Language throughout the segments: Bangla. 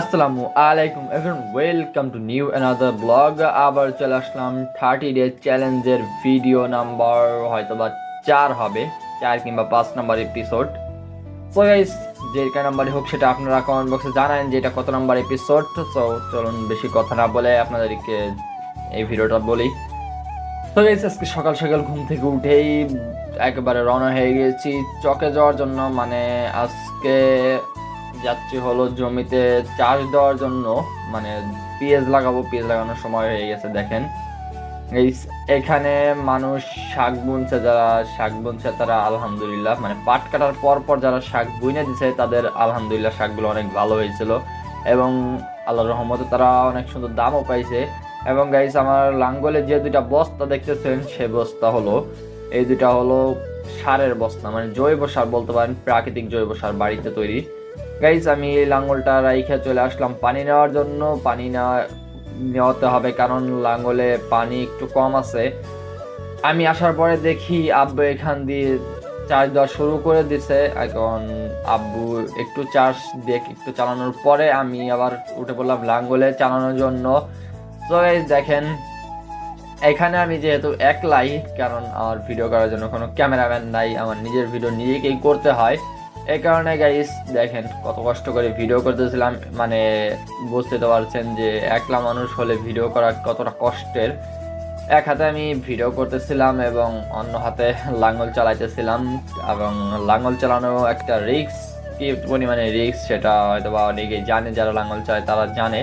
আসসালামু আলাইকুম everyone welcome to new another blog আবার চলে আসলাম থার্টি ডে চ্যালেঞ্জের ভিডিও নাম্বার হয়তো বা চার হবে, চার কিংবা পাঁচ নাম্বার এপিসোড সো গাইস যে নাম্বারই হোক সেটা আপনারা কমেন্ট বক্সে জানান যে এটা কত নাম্বার এপিসোড সো চলুন বেশি কথা না বলে আপনাদেরকে এই ভিডিওটা বলি। তো গাইস আজকে সকাল সকাল ঘুম থেকে উঠেই একেবারে রওনা হয়ে গেছি। চকে যাওয়ার জন্য মানে আজকে যাচ্ছি হলো জমিতে চাষ দেওয়ার জন্য মানে পেঁয়াজ লাগাবো, পেঁয়াজ লাগানোর সময় হয়ে গেছে, দেখেন। এই এখানে মানুষ শাক বুনছে, যারা শাক বুনছে তারা আলহামদুলিল্লাহ মানে পাট কাটার পর পর যারা শাক বুনে দিছে, তাদের আলহামদুলিল্লাহ শাকগুলো অনেক ভালো হয়েছিল। এবং আল্লাহর রহমতে তারা অনেক সুন্দর দামও পাইছে। এবং গাইস আমার লাঙ্গলে যে দুইটা বস্তা দেখতেছেন, সে বস্তা হলো, এই দুইটা হলো সারের বস্তা মানে জৈব সার বলতে পারেন, প্রাকৃতিক জৈব সার বাড়িতে তৈরি। গাইস আমি এই লাঙ্গলটা রাইখে চলে আসলাম পানি নেওয়ার জন্য। পানি নেওয়া নেওয়াতে হবে কারণ লাঙ্গলে পানি একটু কম আছে। আমি আসার পরে দেখি আব্বু এখান দিয়ে চার্জ দেওয়া শুরু করে দিছে। এখন আব্বু একটু চার্জ দেখ, একটু চালানোর পরে আমি আবার উঠে পড়লাম লাঙ্গলে চালানোর জন্য। তো দেখেন, এখানে আমি যেহেতু একলাই, কারণ আমার ভিডিও করার জন্য কোনো ক্যামেরাম্যান নাই, আমার নিজের ভিডিও নিজেকেই করতে হয়। এই কারণে গাইস দেখেন কত কষ্ট করে ভিডিও করতেছিলাম মানে বুঝতে তো পারছেন যে একলা মানুষ হলে ভিডিও করা কতটা কষ্টের। এক হাতে আমি ভিডিও করতেছিলাম এবং অন্য হাতে লাঙ্গল চালাইতেছিলাম এবং লাঙ্গল চালানো একটা রিক্স কি পরিমাণে রিক্স সেটা হয়তো বা অনেকেই জানে, যারা লাঙ্গল চালায় তারা জানে।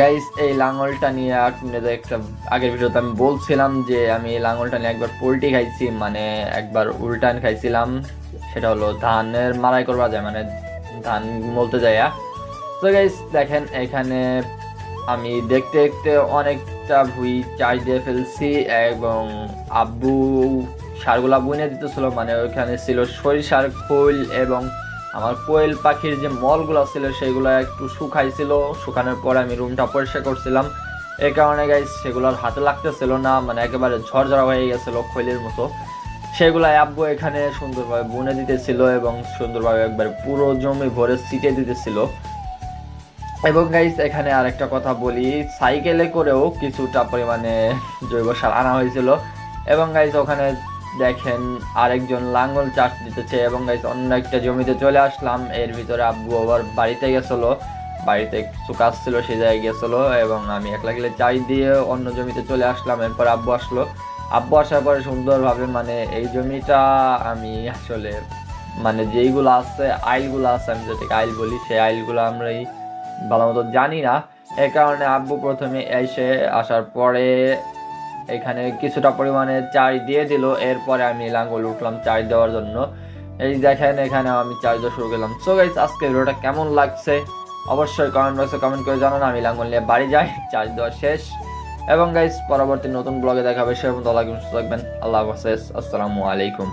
গাইস এই লাঙ্গলটা নিয়ে আপনাদের একটা আগের ভিডিওতে আমি বলছিলাম যে আমি এই লাঙ্গলটা নিয়ে একবার পোলট্রি খাইছি মানে একবার উল্টান খাইছিলাম। সেটা হলো ধানের মারাই করবা যায় মানে ধান মলতে যায় তো গাইস দেখেন এখানে আমি দেখতে দেখতে অনেকটা ভুই চার্জ দিয়ে ফেলছি এবং আব্বু সারগুলা বুনে দিতেছিল মানে ওইখানে ছিল সরিষার খোল এবং আমার কোয়েল পাখির যে মলগুলো ছিল সেগুলো একটু শুকাইছিল। শুকানোর পরে আমি রুমটা পরিষ্কার করছিলাম। এই কারণে গাইস সেগুলোর হাতে লাগতেছিল না মানে একেবারে ঝরঝরা হয়ে গেছিল খৈলের মতো। সেগুলো আব্বু এখানে সুন্দরভাবে বুনে দিতেছিল এবং সুন্দরভাবে একবার পুরো জমি ভরে ছিটে দিতেছিল। এবং গাইস এখানে আরেকটা কথা বলি সাইকেলে করেও কিছুটা পরিমাণে জৈব সার আনা হয়েছিল। এবং গাইস ওখানে দেখেন আরেকজন লাঙ্গল চাষ দিতেছে এবং গাইস অন্য একটা জমিতে চলে আসলাম। এর ভিতরে আব্বু আবার বাড়িতে গেছিল। বাড়িতে কিছু কাজ ছিল সেই জায়গায় গেছিল এবং আমি একলা গেলে চাই দিয়ে অন্য জমিতে চলে আসলাম। এরপর আব্বু আসলো। আব্বু আসার পরে সুন্দরভাবে মানে এই জমিটা আমি আসলে মানে যেইগুলো আছে, আইলগুলো আছে, আমি যেটাকে আইল বলি, সেই আইলগুলো আমরাই ভালো মতো জানি না। এই কারণে আব্বু প্রথমে এসে আসার পরে এখানে কিছুটা পরিমাণে চাই দিয়ে দিল। এরপরে আমি লাঙ্গল উঠলাম চাই দেওয়ার জন্য। এই দেখেন, এখানে আমি চার্জ দেওয়া শুরু করলাম। সো গাইস আজকে ভিডিওটা কেমন লাগছে? অবশ্যই কমেন্ট বক্সে কমেন্ট করে জানান। আমি লাঙ্গল নিয়ে বাড়ি যাই চার্জ দেওয়া শেষ। এবং গাইস পরবর্তী নতুন ব্লগে দেখা হবে সে পর্যন্ত থাকবেন। আল্লাহ হাফেজ আসসালামু আলাইকুম।